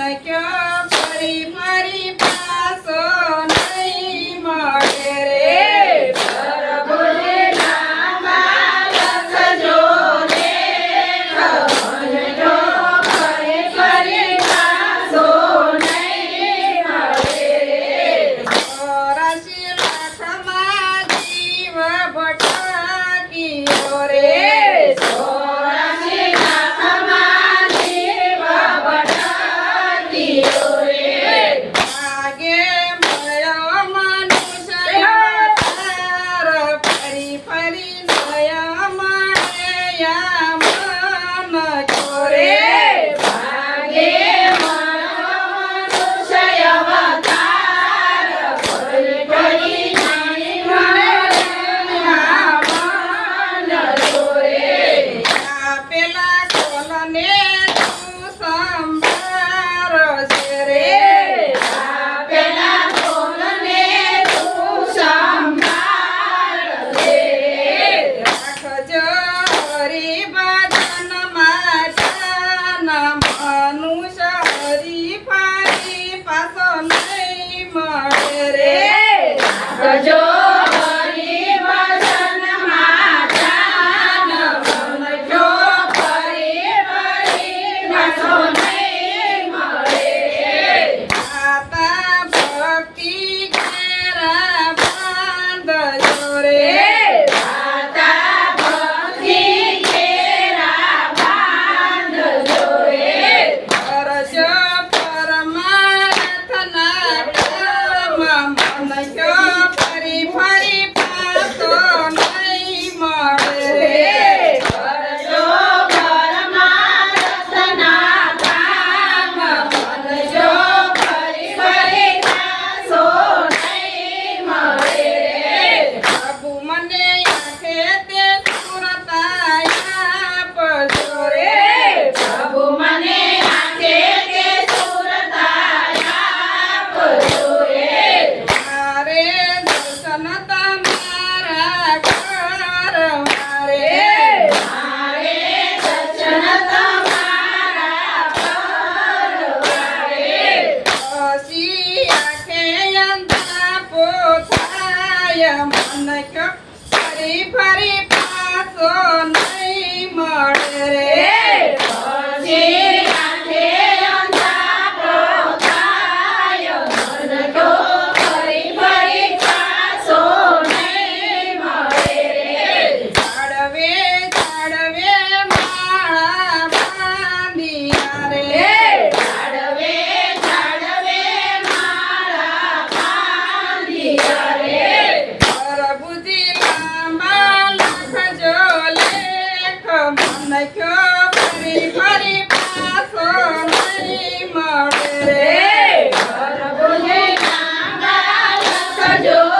নয়কে Tchau! રે. સજો collector ફરી ફરી પાછો મળે.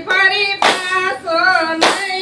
ફરી પાછો નહીં